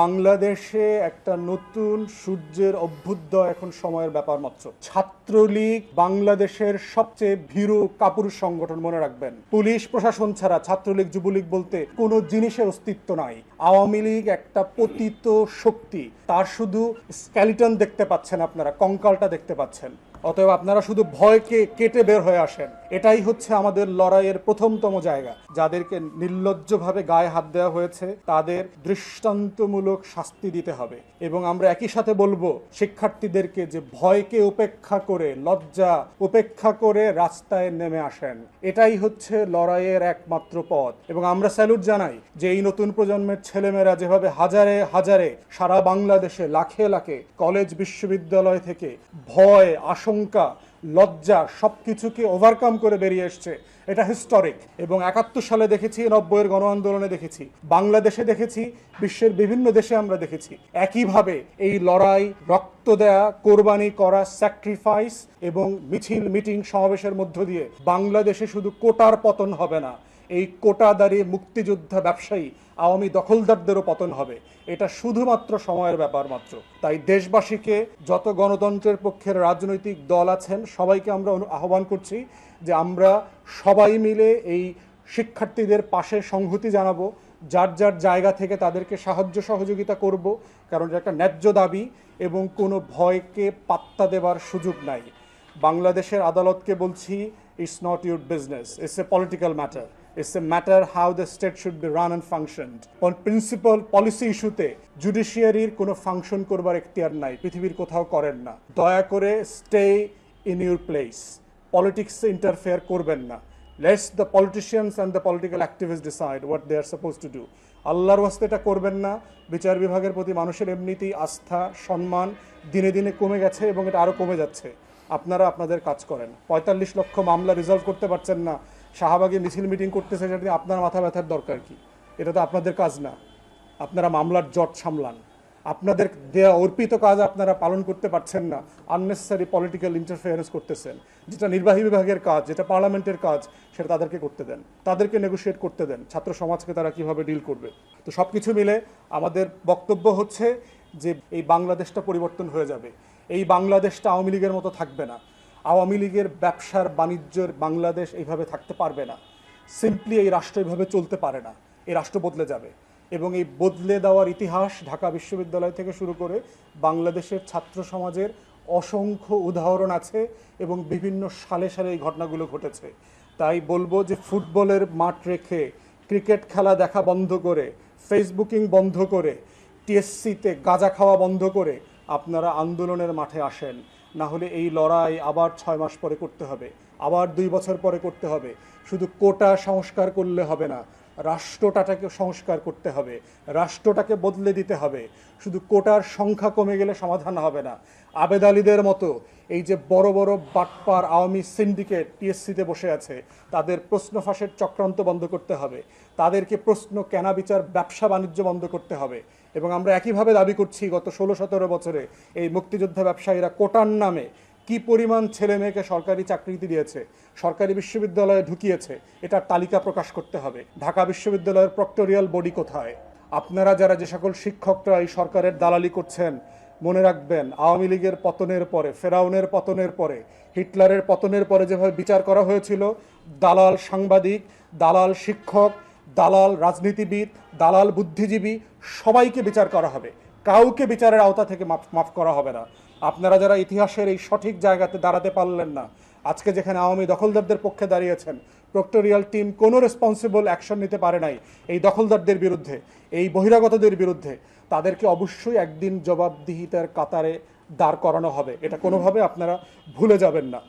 বাংলাদেশে একটা নতুন সূর্যের অভ্যুদয় এখন সময়ের ব্যাপার মাত্র। ছাত্রলীগ বাংলাদেশের সবচেয়ে ভীরু কাপুরুষ সংগঠন মনে রাখবেন। পুলিশ প্রশাসন ছাড়া ছাত্রলীগ, যুবলীগ বলতে কোনো জিনিসের অস্তিত্ব নাই। আওয়ামী লীগ একটা পতিত শক্তি। তার শুধু স্ক্যালিটন দেখতে পাচ্ছেন আপনারা, কঙ্কালটা দেখতে পাচ্ছেন। অতএব আপনারা শুধু ভয়কে কেটে বের হয়ে আসেন। এটাই হচ্ছে আমাদের লড়াইয়ের প্রথমতম জায়গা। যাদেরকে নির্লজ্জভাবে গায়ে হাত দেওয়া হয়েছে, তাদের দৃষ্টান্তমূলক শাস্তি দিতে হবে। এবং আমরা একই সাথে বলব, শিক্ষার্থীদেরকে যে ভয়কে উপেক্ষা করে, লজ্জা উপেক্ষা করে রাস্তায় নেমে আসেন। এটাই হচ্ছে লড়াইয়ের একমাত্র পথ। এবং আমরা স্যালুট জানাই যে এই নতুন প্রজন্মের ছেলেমেয়েরা যেভাবে হাজারে হাজারে সারা বাংলাদেশে লাখে লাখে কলেজ, বিশ্ববিদ্যালয় থেকে ভয় আশঙ্কা, লজ্জা সব কিছুকে ওভারকাম করে বেরিয়ে এসছে। এটা হিস্টোরিক এবং একাত্তর সালে দেখেছি, নব্বইয়ের গণ আন্দোলনে দেখেছি। বাংলাদেশে দেখেছি, বিশ্বের বিভিন্ন দেশে আমরা দেখেছি। একইভাবে এই লড়াই, রক্ত দেয়া, কোরবানি করা স্যাক্রিফাইস এবং মিছিল মিটিং সমাবেশের মধ্য দিয়ে বাংলাদেশে শুধু কোটার পতন হবে না এই কোটাদারি মুক্তিযোদ্ধা ব্যবসায়ী আওয়ামী দখলদারদেরও পতন হবে। এটা শুধুমাত্র সময়ের ব্যাপার মাত্র। তাই দেশবাসীকে যত গণতন্ত্রের পক্ষের রাজনৈতিক দল আছেন, সবাইকে আমরা আহ্বান করছি যে আমরা সবাই মিলে এই শিক্ষার্থীদের পাশে সংহতি জানাব, যার যার জায়গা থেকে তাদেরকে সাহায্য সহযোগিতা করব, কারণ এটা একটা ন্যায্য দাবি এবং কোনো ভয়কে পাত্তা দেওয়ার সুযোগ নাই। বাংলাদেশের আদালতকে বলছি it's not your business it's a political matter it's a matter how the state should be run and functioned principal policy ইস্যুতে জুডিশিয়ারির কোনো ফাংশন করবার এখতিয়ার নাই, পৃথিবীর কোথাও করেন না। দয়া করে স্টে ইন ইউর প্লেস পলিটিক্সে ইন্টারফেয়ার করবেন না। Let's the politicians and the political activist decide what they are suppose to do আল্লাহর ওয়াস্তে এটা করবেন না। বিচার বিভাগের প্রতি মানুষের এমনিতেই আস্থা, সম্মান দিনে দিনে কমে গেছে এবং এটা আরও কমে যাচ্ছে। আপনারা আপনাদের কাজ করেন। পঁয়তাল্লিশ লক্ষ মামলা রিজলভ করতে পারছেন না। শাহবাগে মিছিল মিটিং করতেছে সেটা আপনার মাথা ব্যথার দরকার কি? এটা তো আপনাদের কাজ না। আপনারা মামলার জট সামলান। আপনাদের দেয়া অর্পিত কাজ আপনারা পালন করতে পারছেন না। আননেসেসারি পলিটিক্যাল ইন্টারফেয়ারেন্স করতেছেন। যেটা নির্বাহী বিভাগের কাজ, যেটা পার্লামেন্টের কাজ, সেটা তাদেরকে করতে দেন। তাদেরকে নেগোশিয়েট করতে দেন। ছাত্র সমাজকে তারা কীভাবে ডিল করবে? তো সব কিছু মিলে আমাদের বক্তব্য হচ্ছে যে এই বাংলাদেশটা পরিবর্তন হয়ে যাবে। এই বাংলাদেশটা আওয়ামী লীগের মতো থাকবে না। আওয়ামী লীগের ব্যবসার বাণিজ্যের বাংলাদেশ এইভাবে থাকতে পারবে না। সিম্পলি এই রাষ্ট্র এইভাবে চলতে পারে না। এই রাষ্ট্র বদলে যাবে। এবং এই বদলে দেওয়ার ইতিহাস ঢাকা বিশ্ববিদ্যালয় থেকে শুরু করে বাংলাদেশের ছাত্র সমাজের অসংখ্য উদাহরণ আছে এবং বিভিন্ন সালে সালে এই ঘটনাগুলো ঘটেছে। তাই বলব যে ফুটবলের মাঠ রেখে ক্রিকেট খেলা দেখা বন্ধ করে, ফেসবুকিং বন্ধ করে টিএসসিতে গাঁজা খাওয়া বন্ধ করে আপনারা আন্দোলনের মাঠে আসেন। না হলে এই লড়াই আবার ছয় মাস পরে করতে হবে, আবার দুই বছর পরে করতে হবে। শুধু কোটা সংস্কার করলে হবে না রাষ্ট্রটাকে সংস্কার করতে হবে, রাষ্ট্রটাকে বদলে দিতে হবে। শুধু কোটার সংখ্যা কমে গেলে সমাধান হবে না। আবেদ আলীদের মতো এই যে বড় বড় বাটপার আওয়ামী সিন্ডিকেট টিএসসিতে বসে আছে, তাদের প্রশ্ন ফাঁসের চক্রান্ত বন্ধ করতে হবে। তাদেরকে প্রশ্ন কেনা বিচার ব্যবসা বাণিজ্য বন্ধ করতে হবে। এবং আমরা একইভাবে দাবি করছি, গত ষোলো সতেরো বছরে এই মুক্তিযোদ্ধা ব্যবসায়ীরা কোটার নামে কি পরিমাণ ছেলে মেয়েকে সরকারি চাকরিতে দিয়েছে, সরকারি বিশ্ববিদ্যালয়ে ঢুকিয়েছে, এটার তালিকা প্রকাশ করতে হবে। ঢাকা বিশ্ববিদ্যালয়ের প্রক্টোরিয়াল বডি কোথায়? আপনারা যারা যে সকল শিক্ষকরা এই সরকারের দালালি করছেন, মনে রাখবেন, আওয়ামী লীগের পতনের পরে, ফেরাউনের পতনের পরে, হিটলারের পতনের পরে যেভাবে বিচার করা হয়েছিল, দালাল সাংবাদিক, দালাল শিক্ষক, দালাল রাজনীতিবিদ, দালাল বুদ্ধিজীবী, সবাইকে বিচার করা হবে। কাউকে বিচারের আওতা থেকে মাফ মাফ করা হবে না। আপনারা যারা ইতিহাসের এই সঠিক জায়গাতে দাঁড়াতে পারলেন না, আজকে যেখানে আওয়ামী দখলদারদের পক্ষে দাঁড়িয়েছেন, প্রক্টোরিয়াল টিম কোনো রেসপন্সিবল অ্যাকশন নিতে পারে নাই এই দখলদারদের বিরুদ্ধে, এই বহিরাগতদের বিরুদ্ধে। তাদেরকে অবশ্যই একদিন জবাবদিহিতার কাতারে দাঁড় করানো হবে। এটা কোনোভাবে আপনারা ভুলে যাবেন না।